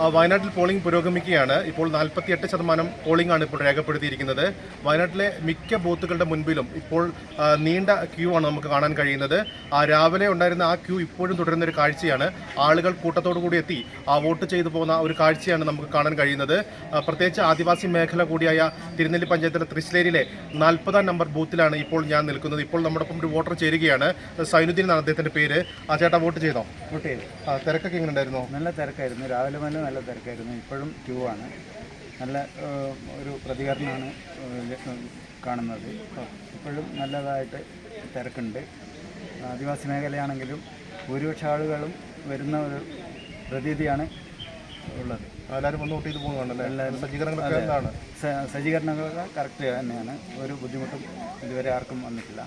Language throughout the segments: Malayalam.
ആ, വയനാട്ടിൽ പോളിംഗ് പുരോഗമിക്കുകയാണ്. ഇപ്പോൾ നാൽപ്പത്തിയെട്ട് ശതമാനം പോളിംഗ് ആണ് ഇപ്പോൾ രേഖപ്പെടുത്തിയിരിക്കുന്നത്. വയനാട്ടിലെ മിക്ക ബൂത്തുകളുടെ മുൻപിലും ഇപ്പോൾ നീണ്ട ക്യൂ ആണ് നമുക്ക് കാണാൻ കഴിയുന്നത്. ആ രാവിലെ ഉണ്ടായിരുന്ന ആ ക്യൂ ഇപ്പോഴും തുടരുന്ന ഒരു കാഴ്ചയാണ്. ആളുകൾ കൂട്ടത്തോടു കൂടി എത്തി ആ വോട്ട് ചെയ്തു പോകുന്ന ഒരു കാഴ്ചയാണ് നമുക്ക് കാണാൻ കഴിയുന്നത്. പ്രത്യേകിച്ച് ആദിവാസി മേഖല കൂടിയായ തിരുനെല്ലി പഞ്ചായത്തിലെ തൃശ്ശേരിയിലെ നാൽപ്പതാം നമ്പർ ബൂത്തിലാണ് ഇപ്പോൾ ഞാൻ നിൽക്കുന്നത്. ഇപ്പോൾ നമ്മുടെ ഒപ്പം ഒരു വോട്ടർ ചേരുകയാണ്. സൈനുദ്ദീൻ എന്നാണ് അദ്ദേഹത്തിന്റെ പേര്. ആ ചേട്ടാ വോട്ട് ചെയ്തോ? വോട്ട് ചെയ്തു. തിരക്കൊക്കെ എങ്ങനെ ഉണ്ടായിരുന്നു? നല്ല തിരക്കായിരുന്നു. രാവിലെ മുതൽ നല്ല തിരക്കായിരുന്നു. ഇപ്പോഴും ക്യൂ ആണ്. നല്ല ഒരു പ്രതികരണമാണ് കാണുന്നത്. ഇപ്പോഴും നല്ലതായിട്ട് തിരക്കുണ്ട്. ആദിവാസി മേഖലയാണെങ്കിലും ഭൂരിപക്ഷ ആളുകളും വരുന്ന ഒരു പ്രതീതിയാണ് ഉള്ളത്. എല്ലാവരും മുന്നോട്ട് ഇത് പോകുന്നുണ്ടല്ലോ എല്ലാവരും സജ്ജീകരണങ്ങളൊക്കെ എന്താണ്? സജ്ജീകരണങ്ങളൊക്കെ കറക്റ്റ് തന്നെയാണ് ഒരു ബുദ്ധിമുട്ടും ഇതുവരെ ആർക്കും വന്നിട്ടില്ല.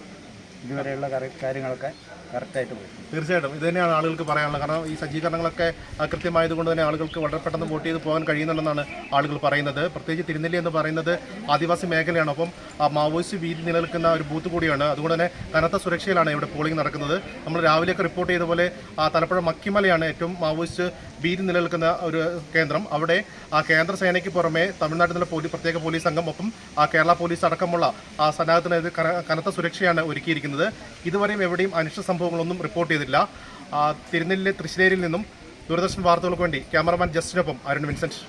ഇതുവരെയുള്ള കാര്യങ്ങളൊക്കെ കറക്റ്റായിട്ട് പോയി. തീർച്ചയായിട്ടും. ഇത് തന്നെയാണ് ആളുകൾക്ക് പറയാനുള്ളത്. കാരണം ഈ സജ്ജീകരണങ്ങളൊക്കെ കൃത്യമായതുകൊണ്ട് തന്നെ ആളുകൾക്ക് വളരെ പെട്ടെന്ന് വോട്ട് ചെയ്ത് പോകാൻ കഴിയുന്നുണ്ടെന്നാണ് ആളുകൾ പറയുന്നത്. പ്രത്യേകിച്ച് തിരുനെല്ലി എന്ന് പറയുന്നത് ആദിവാസി മേഖലയാണ്. അപ്പം മാവോയിസ്റ്റ് വീതി നിലനിൽക്കുന്ന ഒരു ബൂത്ത് കൂടിയാണ്. അതുകൊണ്ട് തന്നെ കനത്ത സുരക്ഷയിലാണ് ഇവിടെ പോളിംഗ് നടക്കുന്നത്. നമ്മൾ രാവിലെയൊക്കെ റിപ്പോർട്ട് ചെയ്ത പോലെ ആ തലപ്പുഴ മക്കിമലയാണ് ഏറ്റവും മാവോയിസ്റ്റ് ഭീതി നിലനിൽക്കുന്ന ഒരു കേന്ദ്രം. അവിടെ ആ കേന്ദ്ര സേനയ്ക്ക് പുറമെ തമിഴ്നാട്ടിൽ നിന്നുള്ള പോലീസ് പ്രത്യേക പോലീസ് സംഘം ഒപ്പം ആ കേരള പോലീസ് അടക്കമുള്ള ആ സന്നാഹത്തിനെതിരെ കനത്ത സുരക്ഷയാണ് ഒരുക്കിയിരിക്കുന്നത്. ഇതുവരെയും എവിടെയും അനിഷ്ട സംഭവങ്ങളൊന്നും റിപ്പോർട്ട് ചെയ്തില്ല. തിരുനെല്ലിലെ തൃശ്ശേരിയിൽ നിന്നും ദൂരദർശൻ വാർത്തകൾക്ക് വേണ്ടി ക്യാമറമാൻ ജസ്റ്റിനൊപ്പം അരുൺ വിൻസെന്റ്.